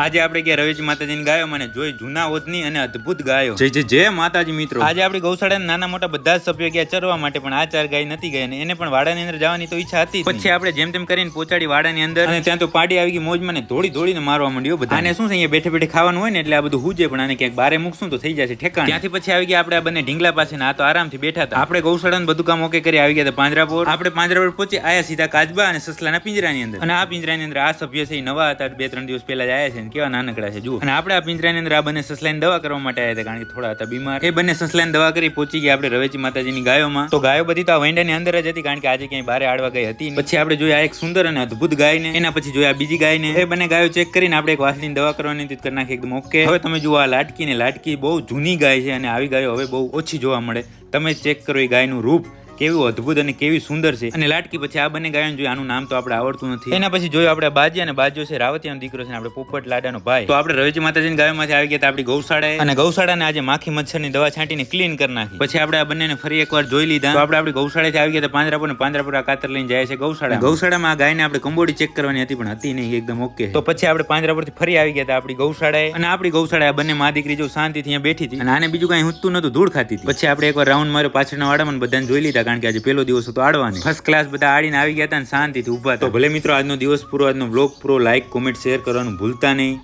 આજે આપણે કે રવેજી માતાજીની ગાયો મને જોઈ જૂના ઓદની અને અદ્ભુત ગાયો. જે જે જે માતાજી મિત્રો. આજે આપણી ગૌશાળાના નાના મોટા બધા જ સભ્યો ગયા ચરવા માટે પણ આ ચાર ગાય નથી ગયા અને એને પણ વાડાની અંદર જવાની તો ઈચ્છા હતી પછી આપણે જેમ તેમ કરીને પહોંચાડી વાડાની અંદર અને ત્યાં તો પાડી આવી ગઈ મોજ મને ધોળી ધોળીને મારવા માંડ્યો બધા અને શું છે અહીંયા બેઠે બેઠે ખાવાનું હોય ને એટલે આ બધું હુજે પણ આને ક્યાંક બારે મૂકશું તો થઈ જશે ઠેકાણ. ત્યાંથી પછી આવી ગયા આપણે આ બંને ઢીંગલા પાસે ને આ તો આરામથી બેઠા હતા. આપણે ગૌશાળાનું બધું કામ ઓકે કરી આવી ગયા હતા પાંજરાપોર આપણે પાંજરાપોર પહોંચી આયા સીધા કાચબા અને સસલાના પિંજરાની અંદર. અને આ પિંજરાની અંદર આ સભ્ય છે નવા હતા બે ત્રણ દિવસ પહેલા જ આયા છે ને, કેવા નાનકડા છે, જુઓ. અને આપણે આ પિંજરાની અંદર આ બંને સસલાઈન દવા કરવા માટે આવ્યા હતા, કારણ કે થોડા હતા બીમાર. એ બંને સસલાઈન દવા કરી પહોંચી ગયા આપણે રવેચી માતાજીની ગાયોમાં. તો ગાયો બધી તો આ વૈંડાની અંદર જ હતી, કારણ કે આજે ક્યાંય બહાર આડવા ગઈ હતી પછી આપણે જોયા એક સુંદર અને અદ્ભુત ગાયને, એના પછી જોયા બીજી ગાયને. એ બંને ગાયો ચેક કરીને આપણે એક વાસલીની દવા કરવાની હતી કરી નાખી, એકદમ ઓકે. હવે તમે જુઓ આ લાટકી ને લાટકી બહુ જૂની ગાય છે અને આવી ગાયો હવે બહુ ઓછી જોવા મળે. તમે ચેક કરો એ ગાયનું રૂપ. કેવું અદ્ભુત અને કેવી સુંદર છે. અને લાટકી પછી આ બંને ગાયન જોઈએ, આનું નામ તો આપણે આવડતું નથી. એના પછી જોયું આપણે બાજી અને બાજુ છે, રાવતિયાનો દીકરો છે આપણે પોપટ લાડાનો ભાઈ. તો આપણે રવેજી માતાજીની ગાયોમાંથી આવી ગયા આપણી ગૌશાળા અને ગૌશાળાને આજે માખી મચ્છરની દવા છાંટીને ક્લીન કરી નાખી. પછી આપણે આ બંનેને ફરી એકવાર જોઈ લીધા. તો આપણે આપણી ગૌશાળાથી આવી ગયા હતા પર પાંદરા પર કાતર લઈને જાય છે ગૌશાળા ગૌશાળામાં આ ગાયને આપણે કંબોડી ચેક કરવાની હતી, પણ હતી નહીં, એકદમ ઓકે તો પછી આપણે પાંજરાપુરથી ફરી આવી ગયા હતા આપણી ગૌશાળાએ. અને આપણી ગૌશાળા બંને મા દીકરી જો શાંતિથી અહીંયા બેઠી હતી. અને આને બીજું કાંઈ હુંતું નતું ધૂળ ખાતી હતી. પછી આપણે એકવાર રાઉન્ડ માર્યો પાછળના વાડામાં બધાને જોઈ લીધા કારણ કે આજે પહેલો દિવસ હતો આડવાની. ફર્સ્ટ ક્લાસ બધા આડીને આવી ગયા હતા અને શાંતિથી ઊભા તો ભલે મિત્રો, આજનો દિવસ પૂરો, આજનો બ્લોગ પૂરો લાઇક કોમેન્ટ શેર કરવાનું ભૂલતા નહીં.